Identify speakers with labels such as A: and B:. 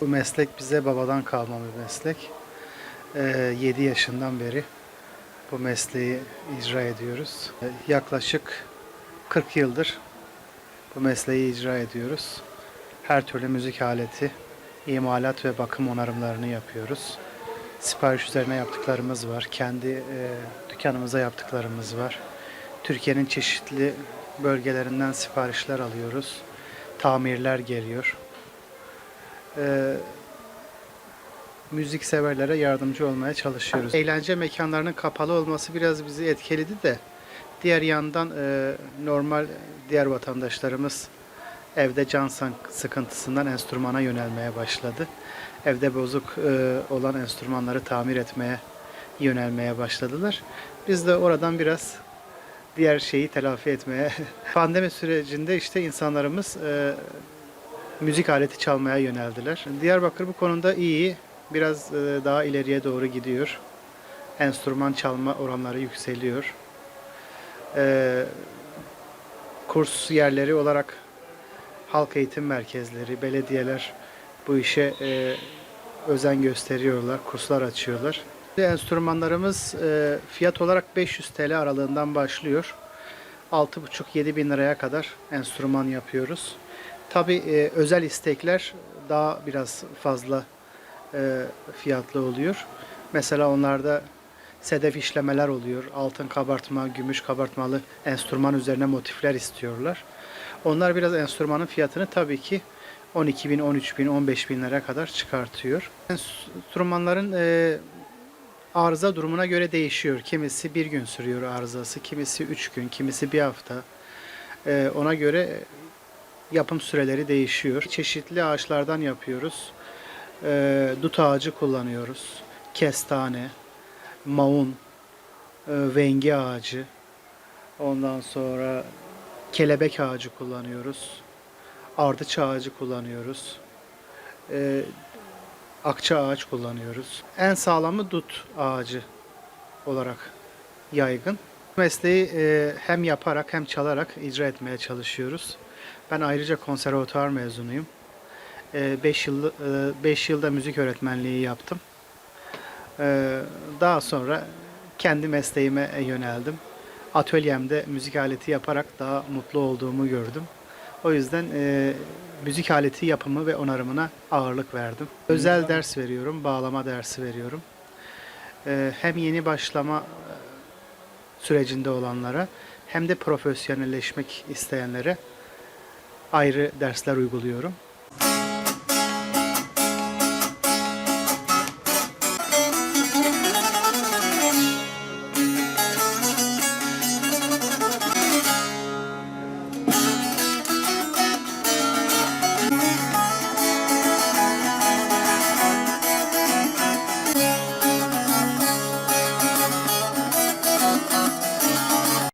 A: Bu meslek bize babadan kalma bir meslek. 7 yaşından beri bu mesleği icra ediyoruz. Ee, Yaklaşık 40 yıldır bu mesleği icra ediyoruz. Her türlü müzik aleti, imalat ve bakım onarımlarını yapıyoruz. Sipariş üzerine yaptıklarımız var. Kendi e, dükkanımıza yaptıklarımız var. Türkiye'nin çeşitli bölgelerinden siparişler alıyoruz. Tamirler geliyor. Ee, müzik severlere yardımcı olmaya çalışıyoruz. Eğlence mekanlarının kapalı olması biraz bizi etkiledi de diğer yandan e, normal diğer vatandaşlarımız evde can sıkıntısından enstrümana yönelmeye başladı. Evde bozuk e, olan enstrümanları tamir etmeye yönelmeye başladılar. Biz de oradan biraz diğer şeyi telafi etmeye pandemi sürecinde işte insanlarımız e, müzik aleti çalmaya yöneldiler. Diyarbakır bu konuda iyi, biraz e, daha ileriye doğru gidiyor. Enstrüman çalma oranları yükseliyor. E, kurs yerleri olarak halk eğitim merkezleri, belediyeler bu işe e, özen gösteriyorlar, kurslar açıyorlar. Enstrümanlarımız fiyat olarak 500 TL aralığından başlıyor. 6,5-7 bin liraya kadar enstrüman yapıyoruz. Tabi özel istekler daha biraz fazla e, fiyatlı oluyor. Mesela onlarda sedef işlemeler oluyor. Altın kabartma, gümüş kabartmalı enstrüman üzerine motifler istiyorlar. Onlar biraz enstrümanın fiyatını tabii ki 12 bin, 13 bin, 15 bin lira kadar çıkartıyor. Enstrümanların e, arıza durumuna göre değişiyor. Kimisi bir gün sürüyor arızası, kimisi üç gün, kimisi bir hafta. E, ona göre yapım süreleri değişiyor. Çeşitli ağaçlardan yapıyoruz. E, dut ağacı kullanıyoruz. Kestane, maun, e, vengi ağacı. Ondan sonra kelebek ağacı kullanıyoruz. Ardıç ağacı kullanıyoruz. E, akça ağaç kullanıyoruz. En sağlamı dut ağacı olarak yaygın. Mesleği e, hem yaparak hem çalarak icra etmeye çalışıyoruz. Ben ayrıca konservatuvar mezunuyum. 5 yıl 5 yılda müzik öğretmenliği yaptım. E, Daha sonra kendi mesleğime yöneldim. Atölyemde müzik aleti yaparak daha mutlu olduğumu gördüm. O yüzden e, müzik aleti yapımı ve onarımına ağırlık verdim. Özel ders veriyorum, bağlama dersi veriyorum. E, hem yeni başlama e, sürecinde olanlara hem de profesyonelleşmek isteyenlere ayrı dersler uyguluyorum.